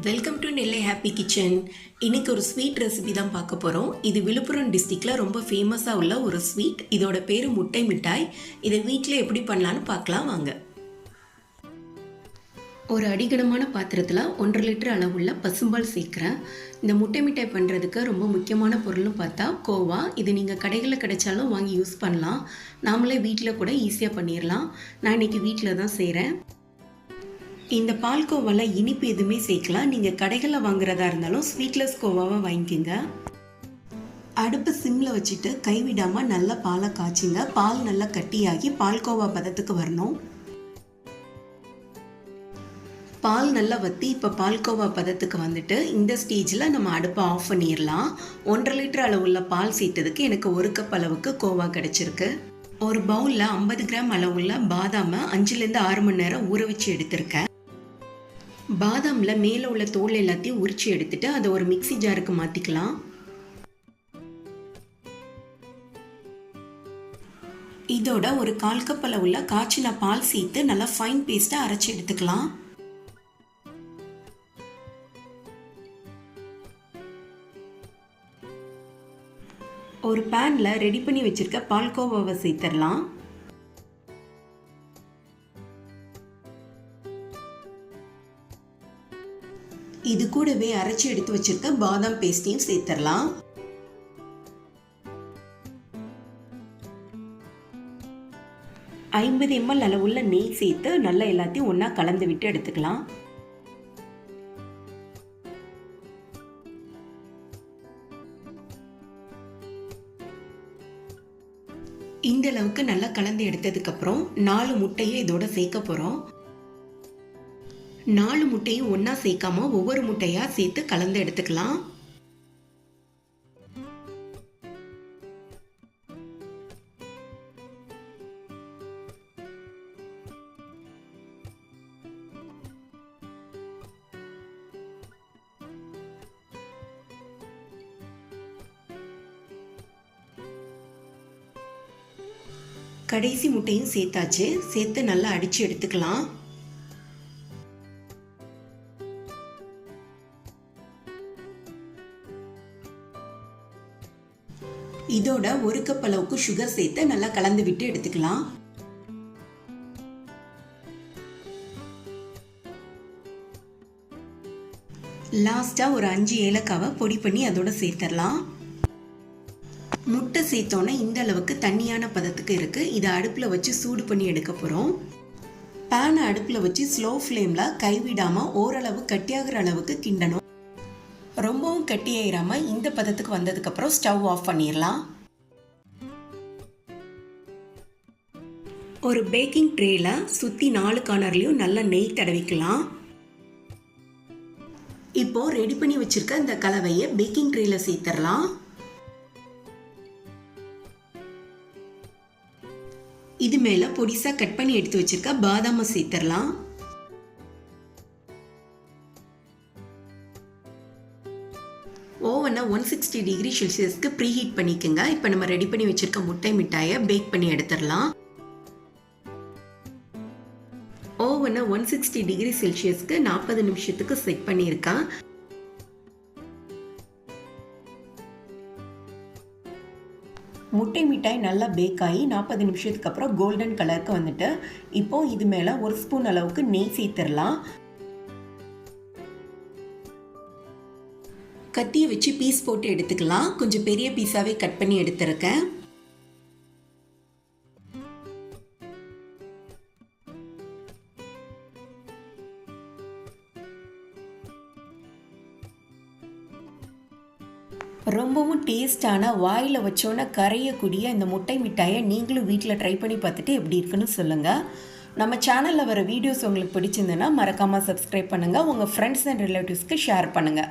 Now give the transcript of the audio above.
Welcome to Nellai happy kitchen இன்னைக்கு ஒரு sweet recipe தான் பார்க்க போகிறோம் இது விழுப்புரம் டிஸ்ட்ரிக்டில் ரொம்ப ஃபேமஸாக உள்ள ஒரு ஸ்வீட் இதோட பேர் முட்டை மிட்டாய். இதை வீட்டில் எப்படி பண்ணலான்னு பார்க்கலாம் வாங்க. ஒரு அடிகனமான பாத்திரத்தில் ஒன்றரை லிட்டர் அளவுள்ள பசும்பால் சேர்க்குறேன். இந்த முட்டை மிட்டாய் பண்ணுறதுக்கு ரொம்ப முக்கியமான பொருள்னு பார்த்தா கோவா. இது நீங்கள் கடைகளில் கிடைச்சாலும் வாங்கி யூஸ் பண்ணலாம். நாமளே வீட்டில் கூட ஈஸியாக பண்ணிடலாம் நான் இன்னைக்கு வீட்டில் தான் செய்கிறேன் இந்த பால்கோவாவில் இனிப்பு எதுவுமே சேர்க்கலாம். நீங்கள் கடைகளில் வாங்குறதா இருந்தாலும் ஸ்வீட்லெஸ் கோவாவை வாங்கிக்கோங்க. அடுப்பு சிம்மில் வச்சுட்டு கைவிடாமல் நல்லா பாலை காய்ச்சிங்க. பால் நல்லா கட்டியாகி பால்கோவா பதத்துக்கு வரணும். பால் நல்லா வற்றி இப்போ பால்கோவா பதத்துக்கு வந்துட்டு இந்த ஸ்டேஜில் நம்ம அடுப்பை ஆஃப் பண்ணிடலாம். ஒன்றரை லிட்டர் அளவுள்ள பால் சேர்த்ததுக்கு எனக்கு ஒரு கப் அளவுக்கு கோவா கிடச்சிருக்கு. ஒரு பவுலில் ஐம்பது கிராம் அளவுள்ள பாதாமை அஞ்சுலேருந்து ஆறு மணி நேரம் ஊற வச்சு எடுத்திருக்கேன். பாதாமில் மேலே உள்ள தோல் எல்லாத்தையும் உரிச்சு எடுத்துட்டு அதை ஒரு மிக்ஸி ஜாருக்கு மாற்றிக்கலாம் இதோட ஒரு கால் கப் அளவுள்ள காய்ச்சின பால் சேர்த்து நல்லா ஃபைன் பேஸ்ட்டாக அரைச்சி எடுத்துக்கலாம். ஒரு பேனில் ரெடி பண்ணி வச்சுருக்க பால்கோவாவை சேர்த்துடலாம் இது கூடவே அரைச்சி எடுத்து வச்சிருக்க பாதாம் பேஸ்டையும் சேர்த்துடலாம் ஐம்பது எம்எல் அளவுள்ள நெய் சேர்த்து நல்லா எல்லாத்தையும் ஒன்றா கலந்து விட்டு எடுத்துக்கலாம். இந்த அளவுக்கு நல்லா கலந்து எடுத்ததுக்கப்புறம் நாலு முட்டையை இதோட சேர்க்க போகிறோம் நாலு முட்டையும் ஒன்றா சேர்க்காம ஒவ்வொரு முட்டையாக சேர்த்து கலந்து எடுத்துக்கலாம். கடைசி முட்டையும் சேர்த்தாச்சு. சேர்த்து நல்லா அடித்து எடுத்துக்கலாம். இதோட ஒரு கப் அளவுக்கு சுகர் சேர்த்து நல்லா கலந்து விட்டு எடுத்துக்கலாம். லாஸ்ட்டாக ஒரு அஞ்சு ஏலக்காவை பொடி பண்ணி அதோட சேர்த்துடலாம் முட்டை சேர்த்தோன்னே இந்த அளவுக்கு தண்ணியான பதத்துக்கு இருக்குது இதை அடுப்பில் வச்சு சூடு பண்ணி எடுக்க போகிறோம் பேனை அடுப்பில் வச்சு ஸ்லோ ஃப்ளேமில் கைவிடாமல் ஓரளவு கட்டியாகிற அளவுக்கு கிண்டணும். ரொம்பவும் கெட்டியாயிராமல் இந்த பதத்துக்கு வந்ததுக்கப்புறம் ஸ்டவ் ஆஃப் பண்ணிடலாம் ஒரு பேக்கிங் ட்ரேல சுற்றி நாலு கார்னர்லையும் நல்லா நெய் தடவிக்கலாம். இப்போ ரெடி பண்ணி வச்சிருக்க இந்த கலவையை பேக்கிங் ட்ரேல சேர்த்துடலாம் இது மேலே பொடிசாக கட் பண்ணி எடுத்து வச்சிருக்க பாதாமை சேர்த்துடலாம் ஓவனை ஒன் சிக்ஸ்டி டிகிரி செல்சியஸ்க்கு ப்ரீ ஹீட் பண்ணிக்கோங்க. இப்போ நம்ம ரெடி பண்ணி வச்சிருக்க முட்டை மிட்டாயை பேக் பண்ணி எடுத்துடலாம். ஓவனை ஒன் சிக்ஸ்டி டிகிரி செல்சியஸ்க்கு நாற்பது நிமிஷத்துக்கு செட் பண்ணியிருக்கேன். முட்டை மிட்டாய் நல்லா பேக் ஆகி நாற்பது நிமிஷத்துக்கு அப்புறம் கோல்டன் கலருக்கு வந்துட்டு இப்போ இது மேலே ஒரு ஸ்பூன் அளவுக்கு நெய் சேர்த்துடலாம். கத்தியை வச்சு பீஸ் போட்டு எடுத்துக்கலாம். கொஞ்சம் பெரிய பீஸாகவே கட் பண்ணி எடுத்துருக்கேன். ரொம்பவும் டேஸ்டான வாயில் வச்சோன்னே கரையக்கூடிய இந்த முட்டை மிட்டாயை நீங்களும் வீட்டில் ட்ரை பண்ணி பார்த்துட்டு எப்படி இருக்குன்னு சொல்லுங்கள் நம்ம சேனலில் வர வீடியோஸ் உங்களுக்கு பிடிச்சிருந்துன்னா மறக்காமல் சப்ஸ்கிரைப் பண்ணுங்கள் உங்கள் ஃப்ரெண்ட்ஸ் அண்ட் ரிலேட்டிவ்ஸ்க்கு ஷேர் பண்ணுங்கள்